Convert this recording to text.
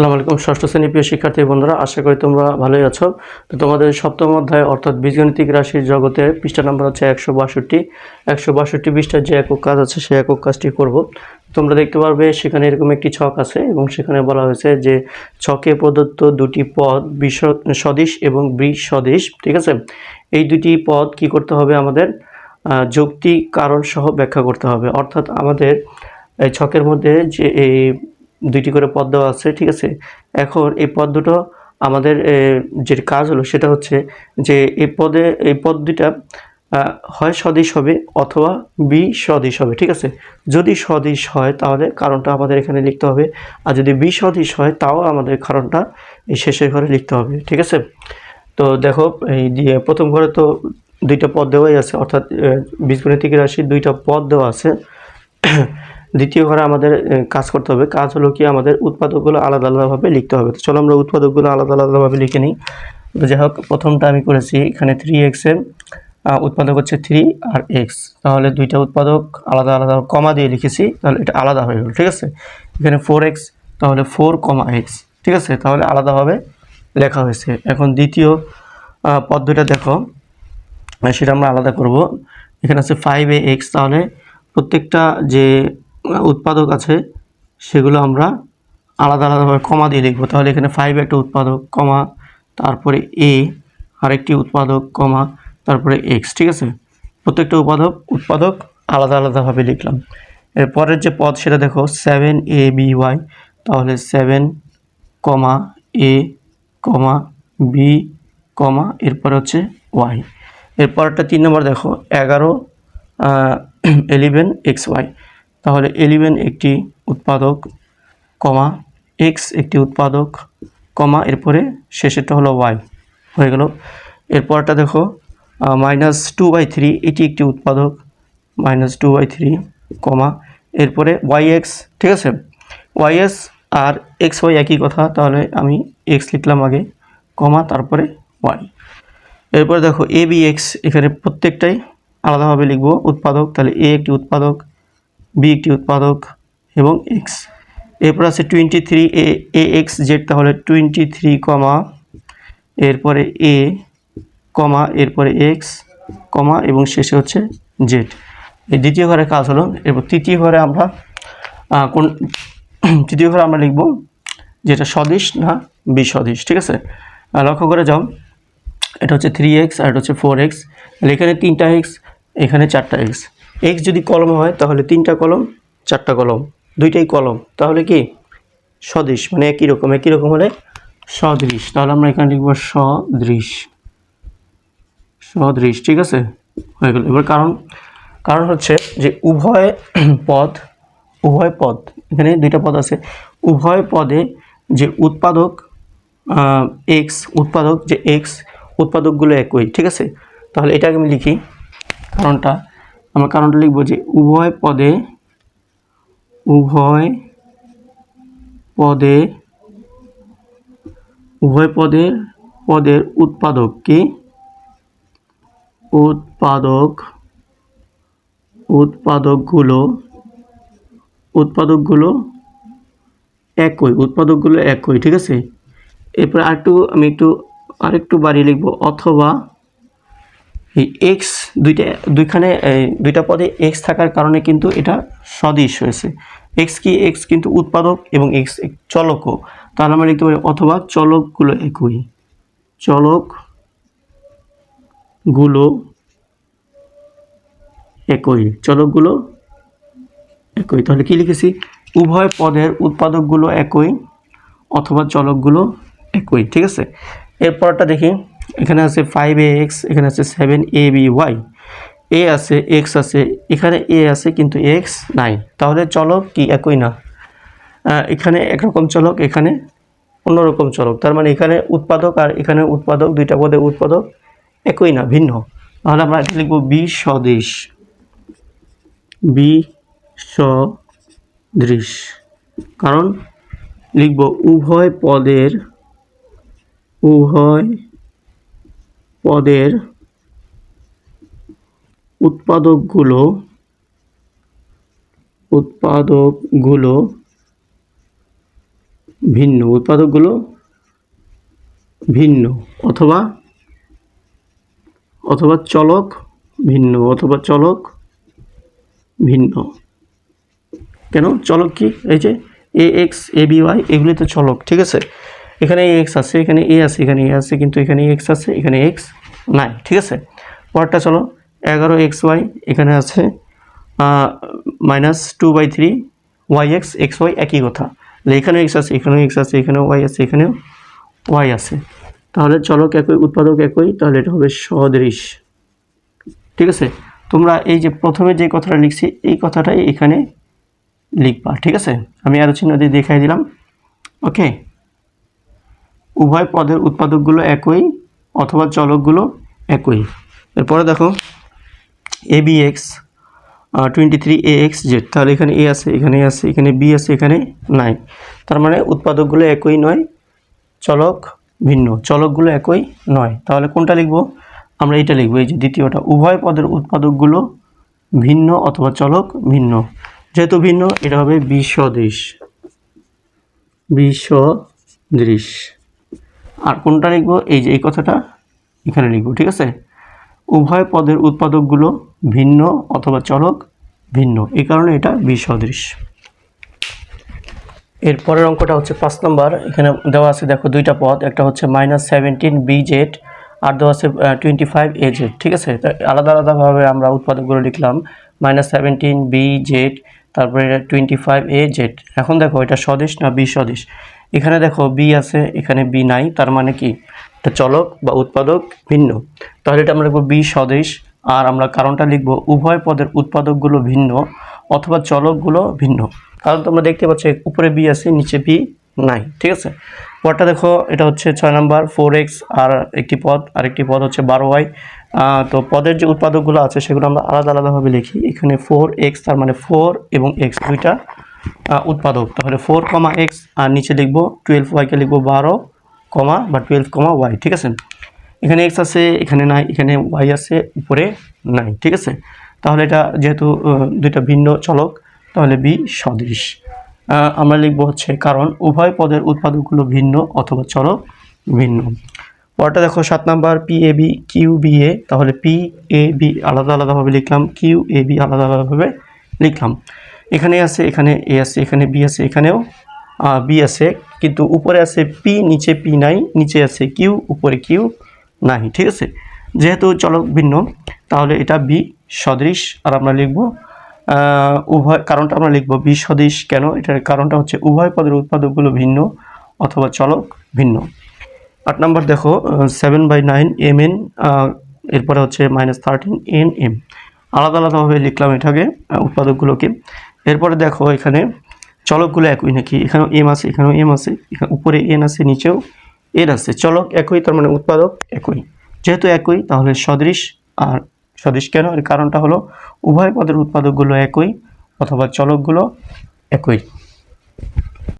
আসসালামু আলাইকুম ষষ্ঠ শ্রেণি প্রিয় শিক্ষার্থী বন্ধুরা আশা করি তোমরা ভালোই আছো। তো তোমাদের সপ্তম অধ্যায় অর্থাৎ বীজগণিতিক রাশির জগতে পৃষ্ঠা নাম্বার হচ্ছে একশো বাষট্টি। একশো বাষট্টি পৃষ্ঠার যে একক কাজ আছে সেই একক কাজটি করব। তোমরা দেখতে পারবে সেখানে এরকম একটি ছক আছে এবং সেখানে বলা হয়েছে যে ছকে প্রদত্ত দুটি পদ বিশ সদিশ এবং বৃষ সদিশ ঠিক আছে? এই দুটি পদ কি করতে হবে আমাদের? আহ, যৌক্তিক কারণ সহ ব্যাখ্যা করতে হবে। অর্থাৎ আমাদের এই ছকের মধ্যে যে এই দুইটি করে পদ দেওয়া আছে, ঠিক আছে? এখন এই পদ দুটো আমাদের যে কাজ হলো সেটা হচ্ছে যে এই পদে, এই পদ দুটা হয় সদিশ হবে অথবা বি সদিশ হবে, ঠিক আছে? যদি সদিশ হয় তাহলে কারণটা আমাদের এখানে লিখতে হবে, আর যদি বি সদিশ হয় তাও আমাদের কারণটা এই শেষের ঘরে লিখতে হবে, ঠিক আছে? তো দেখো, এই দিয়ে প্রথম ঘরে তো দুইটা পদ দেওয়াই আছে, অর্থাৎ বীজগণিতিক রাশির দুইটা পদ দেওয়া আছে। দ্বিতীয় ঘরে আমাদের কাজ করতে হবে। কাজ হলো কি? আমাদের উৎপাদকগুলো আলাদা আলাদাভাবে লিখতে হবে। তো চলো আমরা উৎপাদকগুলো আলাদা আলাদাভাবে লিখে নিই। তো যাই হোক, প্রথমটা আমি করেছি এখানে থ্রি এক্সের উৎপাদক হচ্ছে থ্রি আর এক্স তাহলে দুইটা উৎপাদক আলাদা আলাদা কমা দিয়ে লিখেছি, তাহলে এটা আলাদা হয়ে গেল, ঠিক আছে? এখানে ফোর এক্স তাহলে ফোর কমা এক্স ঠিক আছে? তাহলে আলাদাভাবে লেখা হয়েছে। এখন দ্বিতীয় পদ্ধতিটা দেখো। সেটা আমরা আলাদা করব। এখানে আছে ফাইভ এ এক্স তাহলে প্রত্যেকটা যে উৎপাদক আছে, সেগুলো আমরা আলাদা আলাদাভাবে কমা দিয়ে লিখব তাহলে এখানে ফাইভ একটা উৎপাদক, কমা, তারপরে এ আরেকটি উৎপাদক, কমা, তারপরে এক্স ঠিক আছে? প্রত্যেকটা উৎপাদক উৎপাদক আলাদা আলাদাভাবে লিখলাম। এরপরের যে পদ, সেটা দেখো সেভেন এ বি ওয়াই তাহলে seven comma A comma B comma, এরপর হচ্ছে ওয়াই এরপরটা তিন নম্বর দেখো, এগারো এলিভেন এক্স ওয়াই তাহলে এলিভেন একটি উৎপাদক, কমা এক্স একটি উৎপাদক, কমা এরপরে শেষেরটা হলো ওয়াই হয়ে গেল। এরপরটা দেখো মাইনাস টু বাই থ্রি এটি একটি উৎপাদক minus two by three comma. এরপরে ওয়াই এক্স ঠিক আছে? ওয়াই এস আর এক্স ওয়াই একই কথা, তাহলে আমি এক্স লিখলাম আগে, কমা, তারপরে ওয়াই এরপরে দেখো এ বি এক্স এখানে প্রত্যেকটাই আলাদাভাবে লিখব, উৎপাদক, তাহলে এ একটি উৎপাদক বি একটি উৎপাদক এবং এক্স এরপর আছে twenty three A A X Z তাহলে টোয়েন্টি থ্রি কমা এরপরে এ কমা এরপরে এক্স কমা এবং শেষে হচ্ছে জেড এই দ্বিতীয় ঘরে কাজ হলো, এরপর তৃতীয় ঘরে আমরা কোন, তৃতীয় ঘরে আমরা লিখব যেটা সদিশ না বিসদিশ, ঠিক আছে? লক্ষ্য করে যাও, এটা হচ্ছে থ্রি এক্স আর এটা হচ্ছে ফোর এক্স এখানে তিনটা এক্স এখানে চারটা এক্স এক্স যদি কলম হয়, তাহলে তিনটা কলম, চারটা কলম, দুইটাই কলম। তাহলে কি? সদৃশ মানে একই রকম একই রকম হলে সদৃশ। তাহলে আমরা এখানে লিখব সদৃশ। সদৃশ, ঠিক আছে? হয়ে গেল। এবার কারণ কারণ হচ্ছে যে উভয় পদ উভয় পদ, এখানে দুইটা পদ আছে। উভয় পদে যে উৎপাদক এক্স উৎপাদক যে এক্স উৎপাদকগুলো একই, ঠিক আছে? তাহলে এটাকে আমি লিখি। কারণটা আমরা কারণটা লিখব যে উভয় পদে উভয় পদে, উভয় পদের পদের উৎপাদক কি উৎপাদক, উৎপাদকগুলো উৎপাদকগুলো একই উৎপাদকগুলো একই, ঠিক আছে? এরপর আরেকটু, আমি একটু, আরেকটু বাড়িয়ে লিখব, অথবা এই এক্স দুইটা, দুইখানে দুইটা পদে এক্স থাকার কারণে কিন্তু এটা সদিশ হয়েছে। এক্স কি এক্স কিন্তু উৎপাদক এবং এক্স চলকও তাহলে আমরা লিখতে পারি অথবা চলকগুলো একই। চলকগুলো একই চলকগুলো একই। তাহলে কি লিখেছি? উভয় পদের উৎপাদকগুলো একই অথবা চলকগুলো একই। ঠিক আছে? এরপরটা দেখি। এখানে আছে ফাইভ এ এক্স এখানে আছে seven A B Y A আছে এক্স আছে, এখানে এ আছে কিন্তু এক্স নাই। তাহলে চলক কি একই না? এখানে একরকম চলক, এখানে অন্যরকম চলক। তার মানে এখানে উৎপাদক আর এখানে উৎপাদক, দুইটা পদে উৎপাদক একই না, ভিন্ন। তাহলে আমরা এটা লিখব বি স্বদেশ। বি সদৃশ কারণ লিখব উভয় পদের, উভয় পদের উৎপাদকগুলো উৎপাদকগুলো ভিন্ন উৎপাদকগুলো ভিন্ন অথবা অথবা চলক ভিন্ন, অথবা চলক ভিন্ন। কেন? চলক কি? এই যে A X A B Y এগুলি তো চলক, ঠিক আছে? এখানে এই এক্স আছে, এখানে এ আছে, এখানে এ আছে, কিন্তু এখানে এক্স আছে, এখানে এক্স নাই, ঠিক আছে? পরটা চলো, এগারো এক্স ওয়াই এখানে আছে minus two by three Y X X Y একই কথা। এখানেও এক্স আছে, এখানেও এক্স আছে, এখানেও ওয়াই আছে, এখানেও ওয়াই আছে। তাহলে চলক একই, উৎপাদক একই? তাহলে এটা হবে সদৃশ। ঠিক আছে? তোমরা এই যে প্রথমে যে কথাটা লিখছি, এই কথাটাই এখানে লিখবা, ঠিক আছে? আমি আরও চিহ্ন দিয়ে দেখাই দিলাম। ওকে উভয় পদের উৎপাদকগুলো একই অথবা চলকগুলো একই। এরপরে দেখো A B X twenty three A X Z তাহলে এখানে এ আছে, এখানে আছে, এখানে বি আছে, এখানে নাই। তার মানে উৎপাদকগুলো একই নয়, চলক ভিন্ন, চলকগুলো একই নয়। তাহলে কোনটা লিখব? আমরা এটা লিখব, এই যে দ্বিতীয়টা। উভয় পদের উৎপাদকগুলো ভিন্ন অথবা চলক ভিন্ন। যেহেতু ভিন্ন, এটা হবে বিসদৃশ বিসদৃশ আর কোনটা লিখব? এই যে এই কথাটা এখানে লিখব, ঠিক আছে? উভয় পদের উৎপাদকগুলো ভিন্ন অথবা চলক ভিন্ন। এই কারণে এটা বিসদৃশ। এর পরের অঙ্কটা হচ্ছে পাঁচ নম্বর। এখানে দেওয়া আছে, দেখো, দুইটা পদ, একটা হচ্ছে মাইনাস সেভেন্টিন বি জেড আর দেওয়া আছে টোয়েন্টি ফাইভ এ জেড ঠিক আছে? আলাদা আলাদাভাবে আমরা উৎপাদকগুলো লিখলাম মাইনাস সেভেন্টিন বি জেড তারপরে টোয়েন্টি ফাইভ এ জেড এখন দেখো, এটা স্বদেশ না বি স্বদেশ এখানে দেখো বি আছে, এখানে বি নাই, তার মানে কি? এটা চলক বা উৎপাদক ভিন্ন। তাহলে এটা আমরা লিখব বি স্বদেশ, আর আমরা কারণটা লিখব উভয় পদের উৎপাদকগুলো ভিন্ন অথবা চলকগুলো ভিন্ন। কারণ তোমরা দেখতে পাচ্ছ উপরে বি আছে, নিচে বি নাই, ঠিক আছে? পরটা দেখো, এটা হচ্ছে ছয় নাম্বার ফোর এক্স আর একটি পদ আর একটি পদ হচ্ছে বারো ওয়াই তো পদের যে উৎপাদকগুলো আছে, সেগুলো আমরা আলাদা আলাদাভাবে লিখি। এখানে ফোর এক্স তার মানে ফোর এবং এক্স দুইটা উৎপাদক। তাহলে ফোর কমা এক্স আর নিচে লিখব টুয়েলভ ওয়াইকে লিখব বারো কমা বা টুয়েলভ কমা ওয়াই ঠিক আছে? এখানে এক্স আছে, এখানে নাই, এখানে ওয়াই আছে, উপরে নাই, ঠিক আছে? তাহলে এটা যেহেতু দুইটা ভিন্ন চলক, তাহলে বি সদৃশ। আমরা লিখব হচ্ছে কারণ উভয় পদের উৎপাদকগুলো ভিন্ন অথবা চলক ভিন্ন। পরটা দেখো সাত number P A B Q B A তাহলে পি এ বি আলাদা আলাদাভাবে লিখলাম কিউ এ বি আলাদা আলাদাভাবে লিখলাম। এখানে আছে, এখানে এ আছে, এখানে বি আছে, এখানেও বি আছে, কিন্তু উপরে আছে পি, নিচে পি নাই, নিচে আছে কিউ, উপরে কিউ নাই, ঠিক আছে? যেহেতু চলক ভিন্ন, তাহলে এটা বি সদৃশ, আর আমরা লিখব উভয়, কারণটা আমরা লিখব বি সদৃশ কেন? এটার কারণটা হচ্ছে উভয় পদের উৎপাদকগুলো ভিন্ন অথবা চলক ভিন্ন। আট নাম্বার দেখো seven by nine M N এরপরে হচ্ছে মাইনাস থার্টিন এন এম আলাদা আলাদাভাবে লিখলাম এটাকে উৎপাদকগুলোকে। এরপরে দেখো এখানে চলকগুলো একই নাকি? এখানেও এম আছে, এখানেও এম আছে, এখানে উপরে এন আছে, নিচেও এন আছে। চলক একই, তার মানে উৎপাদক একই। যেহেতু একই, তাহলে সদৃশ আর সদৃশ কেন? এর কারণটা হলো উভয় পদের উৎপাদকগুলো একই অথবা চলকগুলো একই।